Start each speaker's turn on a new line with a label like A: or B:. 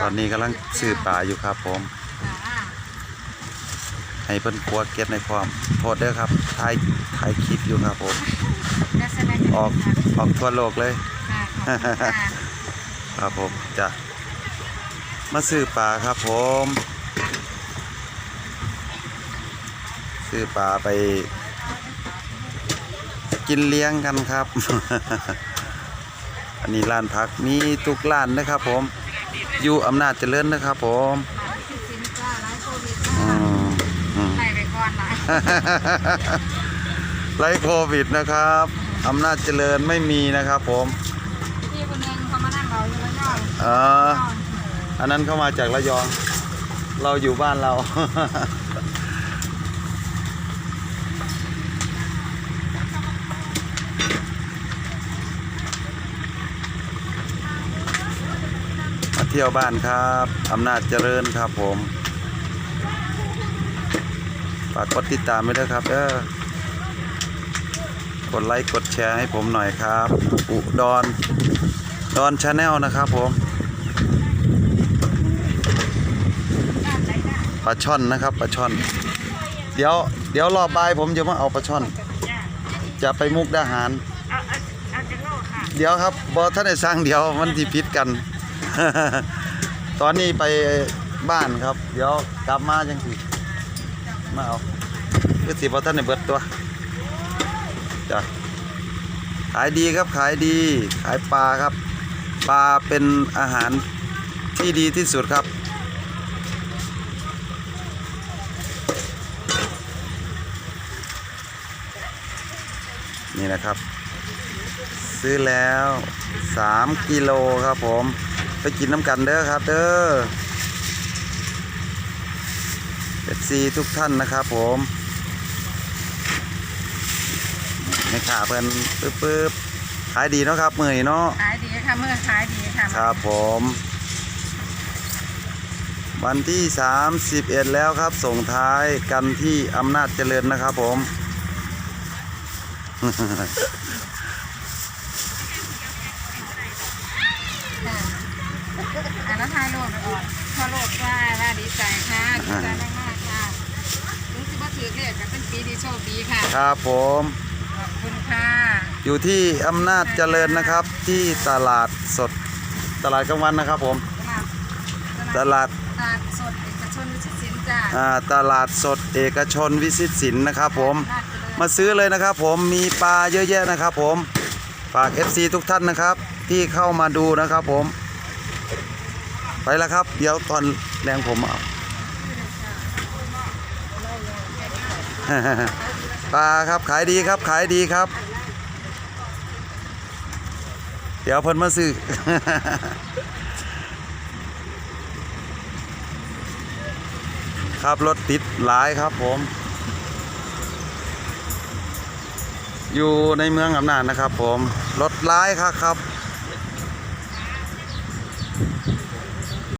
A: ตอนนี้กำลังซื้อปลาอยู่ครับผม
B: อ่า
A: ให้เพิ่นครัวเก็บในความโทษเด้อครับถ่ายถ่ายคลิปอยู่ครับผม
B: ลักษณะ
A: ออกออกทั่วโลกเลย
B: ค่ะขอบคุณค่ะ
A: ครับผมจะมาซื้อปลาครับผม ซื้อปลาไปกินเลี้ยงกันครับ อันนี้ร้านพักมีทุกร้านนะครับผม อยู่อำนาจเจริญนะครับผม
B: สิบสินจ้าไลฟ์โควิด
A: อื
B: จ้าม
A: อืม
B: ไล่ไปก่อนละ
A: ไล่โควิดนะครับอำนาจเจริญไม่มีนะครับผม
B: พี่คนหนึงเขามานั่งเราอยู่แล้วย่อย
A: เออ อันนั้นเข้ามาจากระยอง เราอยู่บ้านเรา เที่ยวบ้านครับอำนาจเจริญครับผมฝากกดติดตามไว้ด้วยครับเด้อกดไลค์กดแชร์ให้ผมหน่อยครับ อุดรดอนชาแนลนะครับผมปลาช่อนนะครับปลาช่อน เดี๋ยวเดี๋ยวรอบบ่ายผมจะมาเอาปลาช่อน จะไปมุกดาหาร
B: เอาเอาเอาจังโลค่ะ
A: เดี๋ยวครับบอท่านได้สร้างเดี๋ยวมันที่พิษกัน ตอนนี้ไปบ้านครับ เดี๋ยวกลับมาจังสิมาเอาคือสิบอท่านในเบิดตัวจ้ะขายดีครับขายดีขายปลาครับ ปลาเป็นอาหารที่ดีที่สุดครับ นี่นะครับ ซื้อแล้ว 3 กิโลครับผม ไปกินน้ำกันเด้อครับ เด้อเอฟซีทุกท่านนะครับผมในขาเพิ่นปึ๊บปึ๊บขายดีเนาะครับมือนี้เนาะ
B: ขายดีค่ะเมื่อขายดีค่ะ
A: ครับผม วันที่ 31 แล้วครับ ส่งท้ายกันที่อำนาจเจริญนะครับผม
B: ค่ะ อ่าแล้วทายโลกไปก่อนพอโลกว่าว่าดีใจค่ะดีใจมากๆค่ะรู้สึกว่าถือเลขกันเป็นปีที่โชคดีค่ะ
A: ครับผม
B: ขอบคุณค่ะ
A: อยู่ที่อำนาจเจริญนะครับ ที่ตลาดสดตลาดกลางวันนะครับ ผมตลาด
B: ตลาดสดเอกชนวิชิตสินจ้า
A: อ่าตลาดสดเอกชนวิสิตสินนะครับ ผม
B: น่าจะเลย
A: มาซื้อเลยนะครับ ผมมีปลาเยอะแยะนะครับ ผมฝาก FC ทุกท่านนะครับ ที่เข้ามาดูนะครับ ผม ไปแล้วครับ เดี๋ยวตอนแรงผมเอาปลาครับขายดีครับขายดีครับ เดี๋ยวเพิ่นมาซื้อครับรถติดหลายครับผม อยู่ในเมืองอำนาจนะครับผม รถร้ายครับครับ